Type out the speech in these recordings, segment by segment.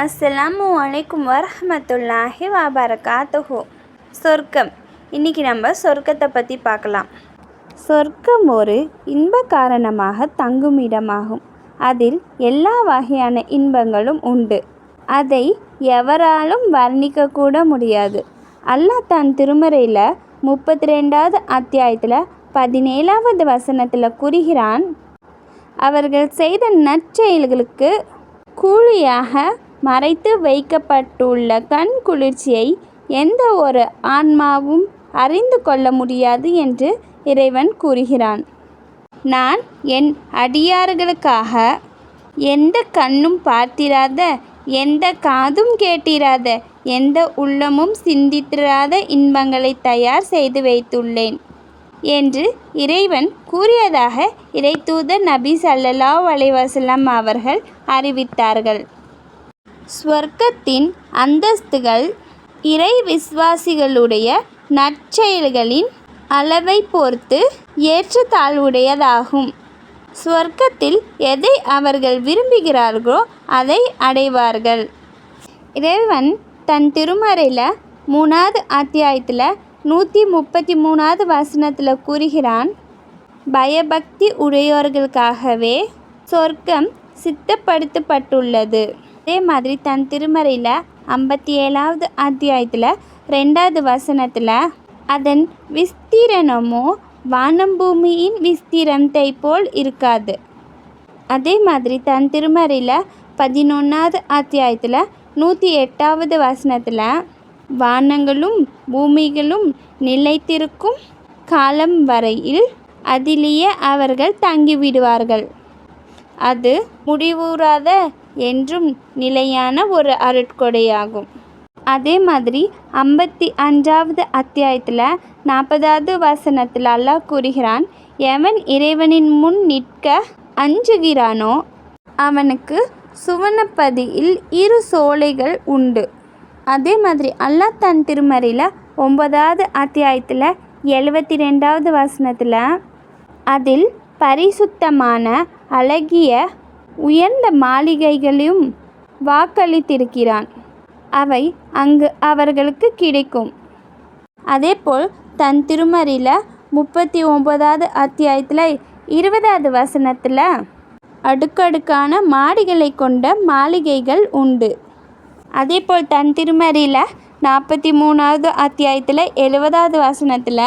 அஸ்ஸலாமு அலைக்கும் வரஹ்மத்துல்லாஹி வபரகாத்துஹு. சொர்க்கம். இன்றைக்கி நம்ம சொர்க்கத்தை பற்றி பார்க்கலாம். சொர்க்கம் ஒரு இன்ப காரணமாக தங்கும் இடமாகும். அதில் எல்லா வகையான இன்பங்களும் உண்டு. அதை எவராலும் வர்ணிக்கக்கூட முடியாது. அல்லாஹ் தன் திருமறையில் முப்பத்தி ரெண்டாவது அத்தியாயத்தில் பதினேழாவது வசனத்தில் கூறுகிறான் அவர்கள் செய்த நற்செயல்களுக்கு கூலியாக மறைத்து வைக்கப்பட்டுள்ள கண் குளிர்ச்சியை எந்த ஒரு ஆன்மாவும் அறிந்து கொள்ள முடியாது என்று இறைவன் கூறுகிறான். நான் என் அடியார்களுக்காக எந்த கண்ணும் பார்த்திராத எந்த காதும் கேட்டிராத எந்த உள்ளமும் சிந்தித்திராத இன்பங்களை தயார் செய்து வைத்துள்ளேன் என்று இறைவன் கூறியதாக இறைத்தூதர் நபி சல்லல்லா அலைஹி அவர்கள் அறிவித்தார்கள். ஸ்வர்க்கத்தின் அந்தஸ்துகள் இறை விசுவாசிகளுடைய நற்செயல்களின் அளவை பொறுத்து ஏற்றத்தாழ்வுடையதாகும். ஸ்வர்க்கத்தில் எதை அவர்கள் விரும்புகிறார்களோ அதை அடைவார்கள். இறைவன் தன் திருமறையில் மூணாவது அத்தியாயத்தில் நூற்றி முப்பத்தி மூணாவது வசனத்தில் கூறுகிறான் பயபக்தி உடையோர்களுக்காகவே சொர்க்கம் சித்தப்படுத்தப்பட்டுள்ளது. அதே மாதிரி தன் திருமறையில் ஐம்பத்தி ஏழாவது அத்தியாயத்தில் ரெண்டாவது வசனத்தில் அதன் விஸ்தீரணமோ வானம் பூமியின் விஸ்தீரத்தை போல் இருக்காது. அதே மாதிரி தன் திருமறையில் பதினொன்றாவது அத்தியாயத்தில் நூற்றி எட்டாவது வசனத்தில் வானங்களும் பூமிகளும் நிலைத்திருக்கும் காலம் வரையில் அதிலேயே அவர்கள் தங்கிவிடுவார்கள். அது முடிவுறாத என்றும் நிலையான ஒரு அருட்கொடையாகும். அதே மாதிரி ஐம்பத்தி அஞ்சாவது அத்தியாயத்தில் நாற்பதாவது வசனத்தில் அல்லாஹ் கூறுகிறான் எவன் இறைவனின் முன் நிற்க அஞ்சுகிறானோ அவனுக்கு சுவனப்பதியில் இரு சோலைகள் உண்டு. அதே மாதிரி அல்லாஹ் தன் திருமறையில் ஒன்பதாவது அத்தியாயத்தில் எழுபத்தி ரெண்டாவது வசனத்தில் அதில் பரிசுத்தமான அழகிய உயர்ந்த மாளிகைகளையும் வாக்களித்திருக்கிறான். அவை அங்கு அவர்களுக்கு கிடைக்கும். அதேபோல் தன் திருமறையில் முப்பத்தி ஒன்பதாவது அத்தியாயத்தில் இருபதாவது வசனத்தில் அடுக்கடுக்கான மாடிகளை கொண்ட மாளிகைகள் உண்டு. அதேபோல் தன் திருமறையில் நாற்பத்தி மூணாவது அத்தியாயத்தில் எழுபதாவது வசனத்தில்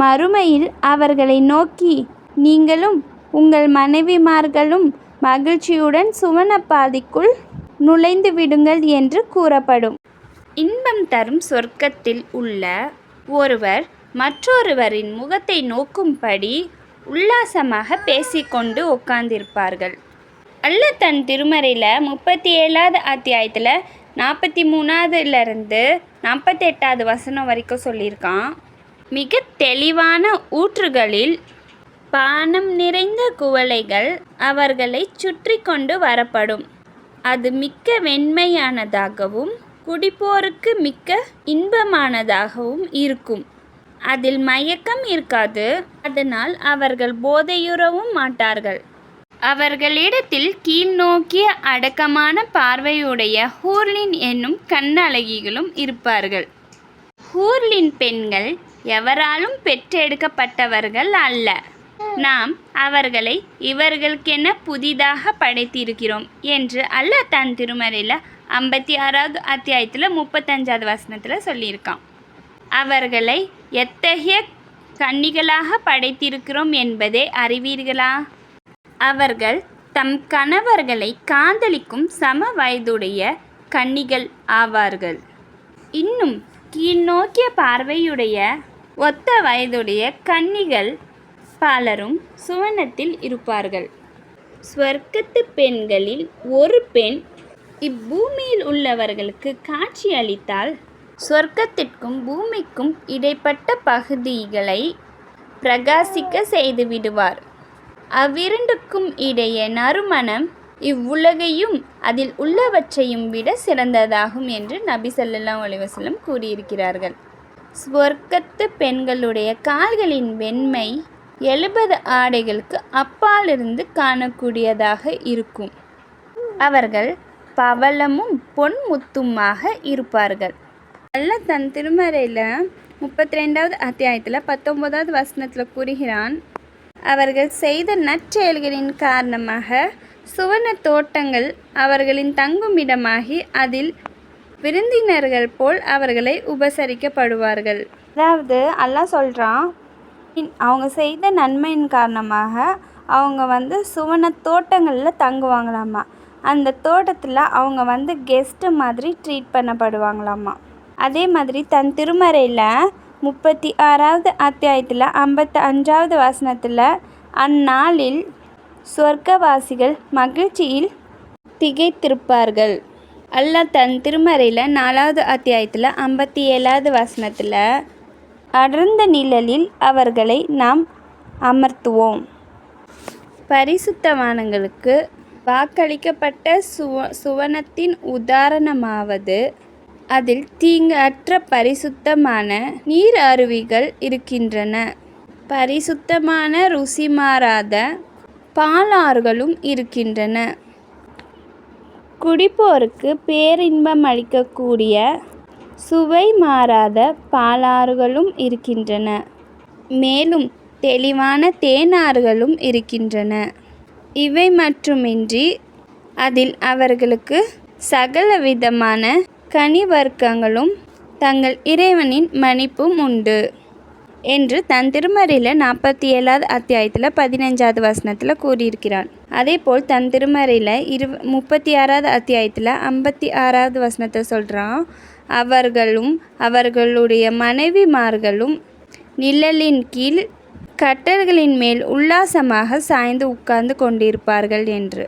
மறுமையில் அவர்களை நோக்கி நீங்களும் உங்கள் மனைவிமார்களும் மகிழ்ச்சியுடன் சுவனப்பாதிக்குள் நுழைந்து விடுங்கள் என்று கூறப்படும். இன்பம் தரும் சொர்க்கத்தில் உள்ள ஒருவர் மற்றொருவரின் முகத்தை நோக்கும்படி உல்லாசமாக பேசிக்கொண்டு உட்கார்ந்திருப்பார்கள். அல்ல தன் திருமறையில் முப்பத்தி ஏழாவது அத்தியாயத்தில் நாற்பத்தி மூணாவதுலேருந்து நாற்பத்தெட்டாவது வசனம் வரைக்கும் சொல்லியிருக்கான். மிக தெளிவான ஊற்றுகளில் பானம் நிறைந்த குவளைகள் அவர்களை சுற்றி கொண்டு வரப்படும். அது மிக்க வெண்மையானதாகவும் குடிப்போருக்கு மிக்க இன்பமானதாகவும் இருக்கும். அதில் மயக்கம் இருக்காது அதனால் அவர்கள் போதையுறவும் மாட்டார்கள். அவர்களிடத்தில் கீழ் நோக்கிய அடக்கமான பார்வையுடைய ஹூர்லின் என்னும் கண்ணழகிகளும் இருப்பார்கள். ஹூர்லின் பெண்கள் எவராலும் பெற்றெடுக்கப்பட்டவர்கள் அல்ல. நாம் அவர்களை இவர்களுக்கென புதிதாக படைத்திருக்கிறோம் என்று அல்லாஹ் தன் திருமறையில் ஐம்பத்தி ஆறாவது அத்தியாயத்தில் முப்பத்தஞ்சாவது வசனத்தில் சொல்லியிருக்கான். அவர்களை எத்தகைய கன்னிகளாக படைத்திருக்கிறோம் என்பதை அறிவீர்களா? அவர்கள் தம் கணவர்களை காதலிக்கும் சம வயதுடைய கன்னிகள் ஆவார்கள். இன்னும் கீழ்நோக்கிய பார்வையுடைய ஒத்த வயதுடைய கன்னிகள் பலரும் சுவனத்தில் இருப்பார்கள். ஸ்வர்க்கத்து பெண்களில் ஒரு பெண் இப்பூமியில் உள்ளவர்களுக்கு காட்சி அளித்தால் சொர்க்கத்திற்கும் பூமிக்கும் இடைப்பட்ட பகுதிகளை பிரகாசிக்க செய்து விடுவார். அவ்விரண்டுக்கும் இடையே நறுமணம் இவ்வுலகையும் அதில் உள்ளவற்றையும் விட சிறந்ததாகும் என்று நபி ஸல்லல்லாஹு அலைஹி கூறியிருக்கிறார்கள். ஸ்வர்க்கத்து பெண்களுடைய கால்களின் வெண்மை எழுபது ஆடைகளுக்கு அப்பாலிருந்து காணக்கூடியதாக இருக்கும். அவர்கள் பவளமும் பொன் முத்துமாக இருப்பார்கள். நல்ல தன் திருமறையில் முப்பத்தி ரெண்டாவது அத்தியாயத்தில் பத்தொம்போதாவது வசனத்தில் கூறுகிறான் அவர்கள் செய்த நற்செயல்களின் காரணமாக சுவர்ண தோட்டங்கள் அவர்களின் தங்குமிடமாகி அதில் விருந்தினர்கள் போல் அவர்களை உபசரிக்கப்படுவார்கள். அதாவது அல்லாஹ் சொல்கிறான் அவங்க செய்த நன்மையின் காரணமாக அவங்க வந்து சுவன தோட்டங்களில் தங்குவாங்களாமா. அந்த தோட்டத்தில் அவங்க வந்து கெஸ்ட்டு மாதிரி ட்ரீட் பண்ணப்படுவாங்களாமா. அதே மாதிரி தன் திருமறையில் முப்பத்தி ஆறாவது அத்தியாயத்தில் ஐம்பத்தி அஞ்சாவது வாசனத்தில் அந்நாளில் சொர்க்கவாசிகள் மகிழ்ச்சியில் திகைத்திருப்பார்கள். அல்லாஹ் தன் திருமறையில் நாலாவது அத்தியாயத்தில் ஐம்பத்தி ஏழாவது வசனத்தில் அடர்ந்த நிழலில் அவர்களை நாம் அமர்த்துவோம். பரிசுத்தவான்களுக்கு வாக்களிக்கப்பட்ட சுவ சுவனத்தின் உதாரணமாவது அதில் தீங்கு அற்ற பரிசுத்தமான நீர் அருவிகள் இருக்கின்றன. பரிசுத்தமான ருசி மாறாத பாலாறுகளும் இருக்கின்றன. குடிப்போருக்கு பேரின்பம் அளிக்கக்கூடிய சுவை மாறாத பாலாறுகளும் இருக்கின்றன. மேலும் தெளிவான தேனாறுகளும் இருக்கின்றன. இவை மட்டுமின்றி அதில் அவர்களுக்கு சகல விதமான கனிவர்க்கங்களும் தங்கள் இறைவனின் மன்னிப்பும் உண்டு. என்று தன் திருமறையில் நாற்பத்தி ஏழாவது அத்தியாயத்தில் பதினஞ்சாவது வசனத்தில் கூறியிருக்கிறான். அதேபோல் தன் திருமறையில் இரு முப்பத்தி ஆறாவது அத்தியாயத்தில் ஐம்பத்தி ஆறாவது வசனத்தை சொல்கிறான் அவர்களும் அவர்களுடைய மனைவிமார்களும் நிழலின் கீழ் கட்டல்களின் மேல் உல்லாசமாக சாய்ந்து உட்கார்ந்து கொண்டிருப்பார்கள் என்று.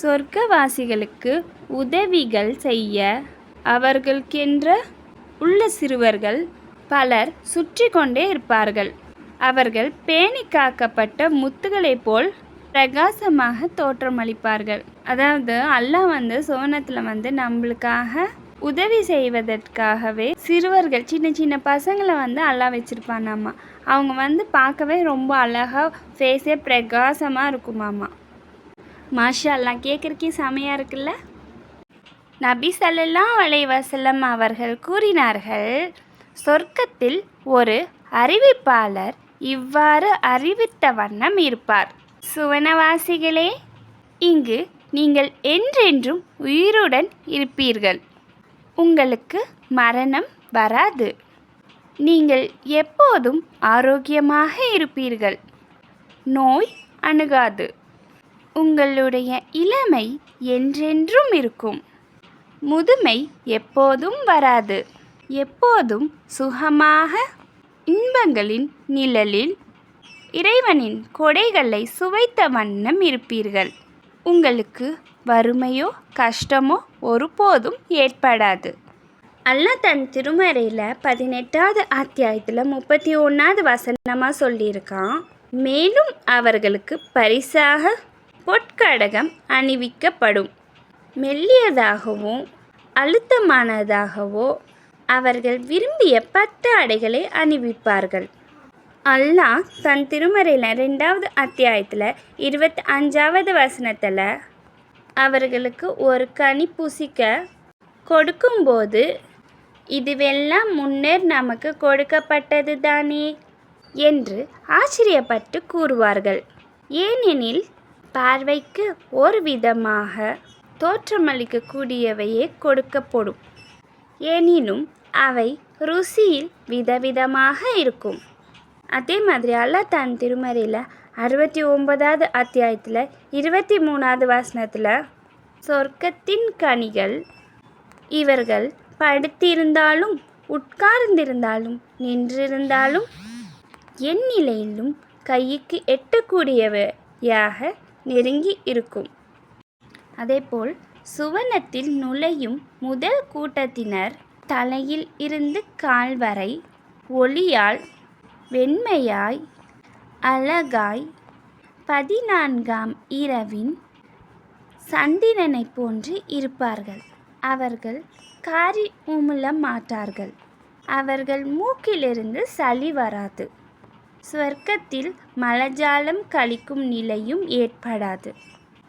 சொர்க்கவாசிகளுக்கு உதவிகள் செய்ய அவர்களுக்கென்ற உள்ள சிறுவர்கள் பலர் சுற்றி கொண்டே இருப்பார்கள். அவர்கள் பேணி காக்கப்பட்ட முத்துகளைப் போல் பிரகாசமாக தோற்றமளிப்பார்கள். அதாவது அல்லாஹ் வந்து சோனத்தில் வந்து நம்மளுக்காக உதவி செய்வதற்காகவே சிறுவர்கள் சின்ன சின்ன பசங்களை வந்து அல்லா வச்சுருப்பானாம்மா அவங்க வந்து பார்க்கவே ரொம்ப அழகாக ஃபேஸே பிரகாசமாக இருக்குமாம்மா மாஷா அல்லா கேட்குறக்கே செமையாக இருக்குல்ல? நபி ஸல்லல்லாஹு அலைஹி அவர்கள் கூறினார்கள் சொர்க்கத்தில் ஒரு அறிவிப்பாளர் இவ்வாறு அறிவித்த வண்ணம் இருப்பார். சுவனவாசிகளே இங்கு நீங்கள் என்றென்றும் உயிருடன் இருப்பீர்கள். உங்களுக்கு மரணம் வராது. நீங்கள் எப்போதும் ஆரோக்கியமாக இருப்பீர்கள். நோய் அணுகாது. உங்களுடைய இளமை என்றென்றும் இருக்கும். முதுமை எப்போதும் வராது. எப்போதும் சுகமாக இன்பங்களின் நிழலில் இறைவனின் கொடைகளை சுவைத்த வண்ணம் இருப்பீர்கள். உங்களுக்கு வறுமையோ கஷ்டமோ ஒருபோதும் ஏற்படாது. அல்லாஹ் தன் திருமறையில் பதினெட்டாவது அத்தியாயத்தில் முப்பத்தி ஒன்றாவது வசனமாக சொல்லியிருக்கான். மேலும் அவர்களுக்கு பரிசாக பொற்கடகம் அணிவிக்கப்படும். மெல்லியதாகவோ அழுத்தமானதாகவோ அவர்கள் விரும்பிய பத்து ஆடைகளை அணிவிப்பார்கள். அல்லாஹ் தன் திருமறையில் ரெண்டாவது அத்தியாயத்தில் இருபத்தி அஞ்சாவது வசனத்தில் அவர்களுக்கு ஒரு கனி புசிக்க கொடுக்கும்போது இதுவெல்லாம் முன்னர் நமக்கு கொடுக்கப்பட்டது தானே என்று ஆச்சரியப்பட்டு கூறுவார்கள். ஏனெனில் பார்வைக்கு ஒரு விதமாக தோற்றமளிக்கக்கூடியவையே கொடுக்கப்படும். எனினும் அவை ருசியில் விதவிதமாக இருக்கும். அதே மாதிரி அல்லா தன் திருமறையில் அறுபத்தி ஒன்பதாவது அத்தியாயத்தில் இருபத்தி மூணாவது வசனத்தில் சொர்க்கத்தின் கனிகள் இவர்கள் படுத்திருந்தாலும் உட்கார்ந்திருந்தாலும் நின்றிருந்தாலும் என் நிலையிலும் கைக்கு எட்டக்கூடியவையாக நெருங்கி இருக்கும். அதேபோல் சுவனத்தில் நுழையும் முதல் கூட்டத்தினர் தலையில் இருந்து கால் வரை ஒளியால் வெண்மையாய் அழகாய் பதினான்காம் இரவின் சந்திரனை போன்று இருப்பார்கள். அவர்கள் காரி உமிழ மாட்டார்கள் அவர்கள் மூக்கிலிருந்து சளி வராது. சுவர்க்கத்தில் மலஜாலம் கழிக்கும் நிலையும் ஏற்படாது.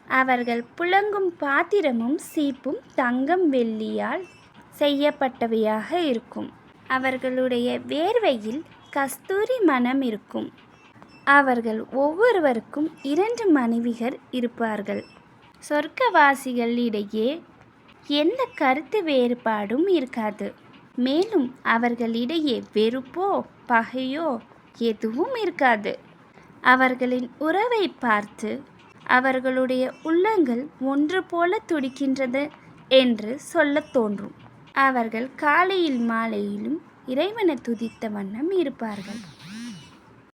அவர்கள் புழங்கும் பாத்திரமும் சீப்பும் தங்கம் வெள்ளியால் செய்யப்பட்டவையாக இருக்கும். அவர்களுடைய வேர்வையில் கஸ்தூரி மனம் இருக்கும். அவர்கள் ஒவ்வொருவருக்கும் இரண்டு மனைவிகர் இருப்பார்கள். சொர்க்கவாசிகளிடையே எந்த கருத்து வேறுபாடும் இருக்காது. மேலும் அவர்களிடையே வெறுப்போ பகையோ எதுவும் இருக்காது. அவர்களின் உறவை பார்த்து அவர்களுடைய உள்ளங்கள் ஒன்று போல துடிக்கின்றது என்று சொல்லத் தோன்றும். அவர்கள் காலையில் மாலையிலும் இறைவனை துதித்த வண்ணம் இருப்பார்கள்.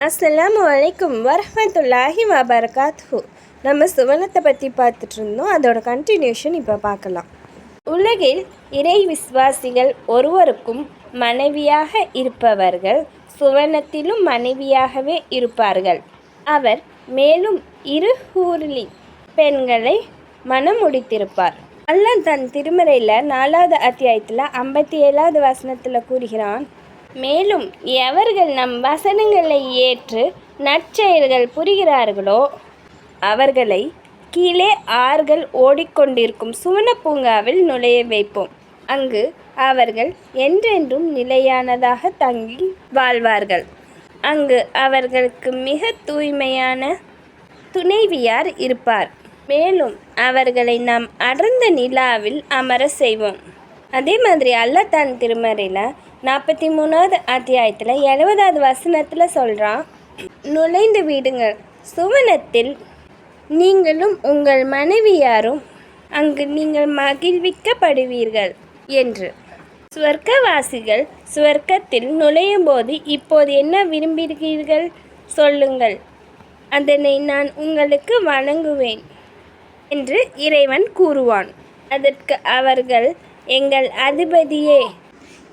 அஸ்ஸலாமு வலைக்கும் வரமத்துல்லாஹி வபரகாத்ஹு நம்ம சுவனத்தை பற்றி பார்த்துட்டு இருந்தோம். அதோட கண்டினியூஷன் இப்போ பார்க்கலாம். உலகில் இறை விசுவாசிகள் ஒருவருக்கும் மனைவியாக இருப்பவர்கள் சுவனத்திலும் மனைவியாகவே இருப்பார்கள். அவர் மேலும் இரு ஹூர்லி பெண்களை மனம் முடித்திருப்பார். அல்லாஹ் தன் திருமறையில் நாலாவது அத்தியாயத்தில் ஐம்பத்தி ஏழாவது வசனத்தில் கூறுகிறான் மேலும் எவர்கள் நம் வசனங்களை ஏற்று நற்செயல்கள் புரிகிறார்களோ அவர்களை கீழே ஆறுகள் ஓடிக்கொண்டிருக்கும் சுவன பூங்காவில் நுழைய வைப்போம். அங்கு அவர்கள் என்றென்றும் நிலையானதாக தங்கி வாழ்வார்கள். அங்கு அவர்களுக்கு மிக தூய்மையான துணைவியார் இருப்பார். மேலும் அவர்களை நாம் அடர்ந்த நிலாவில் அமர செய்வோம். அதே மாதிரி அல்லாஹ் தன் திருமறையில் நாற்பத்தி மூணாவது அத்தியாயத்தில் எழுபதாவது வசனத்தில் சொல்கிறான் நுழைந்து விடுங்கள் சுவனத்தில் நீங்களும் உங்கள் மனைவியாரும் அங்கு நீங்கள் மகிழ்விக்கப்படுவீர்கள் என்று. சுவர்க்கவாசிகள் சுவர்க்கத்தில் நுழையும் போது இப்போது என்ன விரும்புகிறீர்கள்? சொல்லுங்கள். அதனை நான் உங்களுக்கு வழங்குவேன் என்று இறைவன் கூறுவான். அதற்கு அவர்கள் எங்கள் அதிபதியே.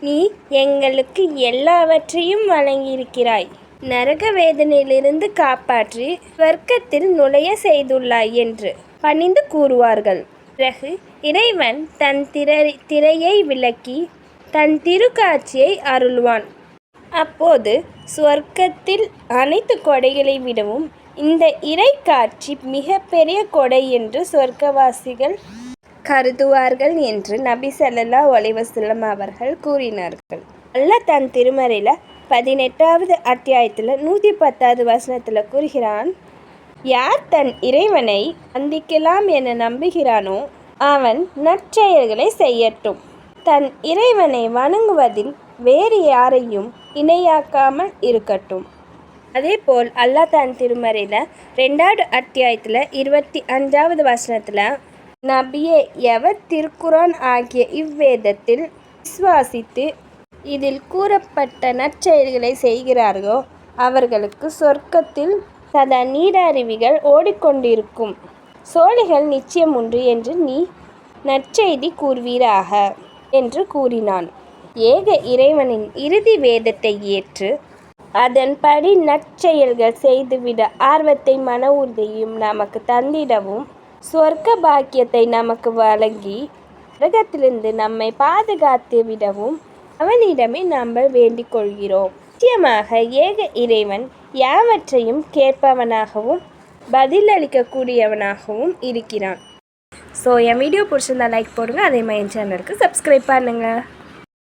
நீ எங்களுக்கு எல்லாவற்றையும் வழங்கியிருக்கிறாய். நரக வேதனையிலிருந்து காப்பாற்றி ஸ்வர்க்கத்தில் நுழைய செய்துள்ளாய் என்று பணிந்து கூறுவார்கள். பிறகு இறைவன் தன் திரை திரையை விலக்கி தன் திருக்காட்சியை அருள்வான். அப்போது சுவர்க்கத்தில் அனைத்து கொடைகளை விடவும் இந்த இறை காட்சி மிகப்பெரிய கொடை என்று சொர்க்கவாசிகள் கருதுவார்கள் என்று நபி ஸல்லல்லாஹு ஒலிவசல்லம் அவர்கள் கூறினார்கள். அல்லாஹ் தன் திருமறையில் பதினெட்டாவது அத்தியாயத்தில் நூற்றி பத்தாவது வசனத்தில் கூறுகிறான் யார் தன் இறைவனை சந்திக்கலாம் என நம்புகிறானோ அவன் நற்செயல்களை செய்யட்டும். தன் இறைவனை வணங்குவதில் வேறு யாரையும் இணையாக்காமல் இருக்கட்டும். அதேபோல் அல்லாஹ் தன் திருமறையில் ரெண்டாவது அத்தியாயத்தில் இருபத்தி அஞ்சாவது வசனத்தில் நபியே எவர் திருக்குரான் ஆகிய இவ்வேதத்தில் விசுவாசித்து இதில் கூறப்பட்ட நற்செயல்களை செய்கிறார்களோ அவர்களுக்கு சொர்க்கத்தில் சதா நீரருவிகள் ஓடிக்கொண்டிருக்கும். சோழிகள் நிச்சயம் உண்டு என்று நீ நற்செய்தி கூறுவீராக என்று கூறினான். ஏக இறைவனின் இறுதி வேதத்தை ஏற்று அதன்படி நற்செயல்கள் செய்துவிட ஆர்வத்தை மன உறுதியும் நமக்கு தந்திடவும் சொர்க்க பாக்கியத்தை நமக்கு வழங்கி உலகத்திலிருந்து நம்மை பாதுகாத்து விடவும் அவனிடமே நாம் வேண்டிக் கொள்கிறோம் நிச்சயமாக ஏக இறைவன் யாவற்றையும் கேட்பவனாகவும் பதிலளிக்கக்கூடியவனாகவும் இருக்கிறான். ஸோ என் வீடியோ பிடிச்சிருந்தா லைக் போடுங்க அதே மாதிரி என் சேனலுக்கு சப்ஸ்கிரைப் பண்ணுங்கள்